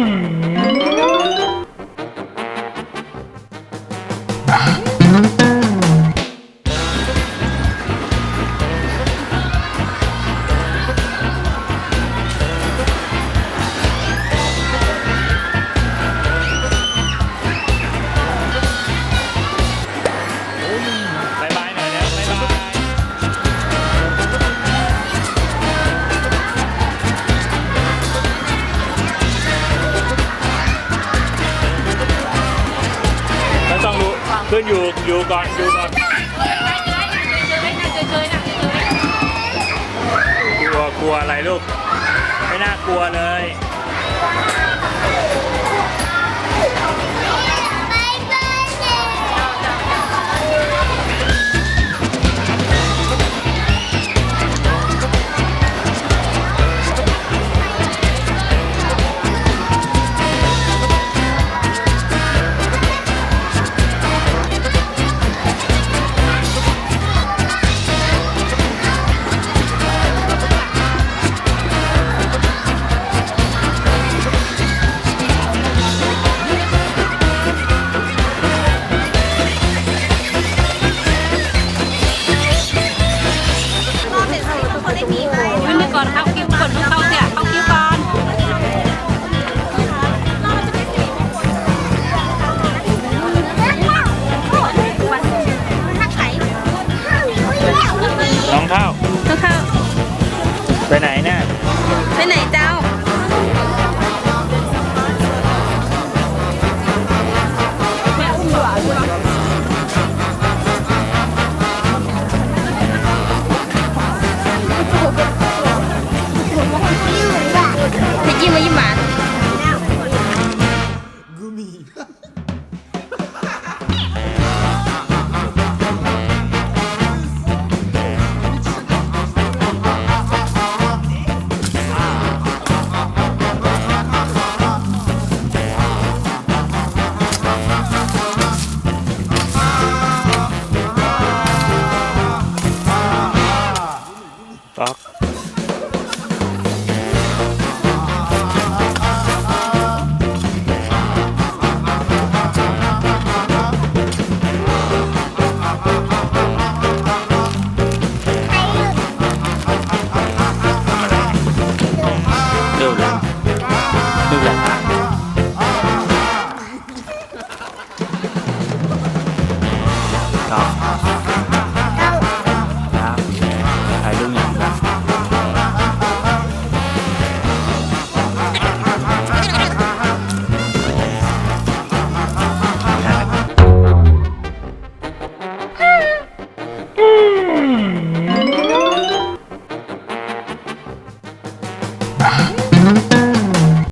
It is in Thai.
Mm. ขึ้นอยู่อยู่ก่อนอยู่ก่อนกลัวกลัวอะไรลูก ไม่น่ากลัวเลย ข้าวข้าวข้าวไปไหนเนี่ยไปไหนเจ้าไปจิ้มมายิ้มหวาน Fuck.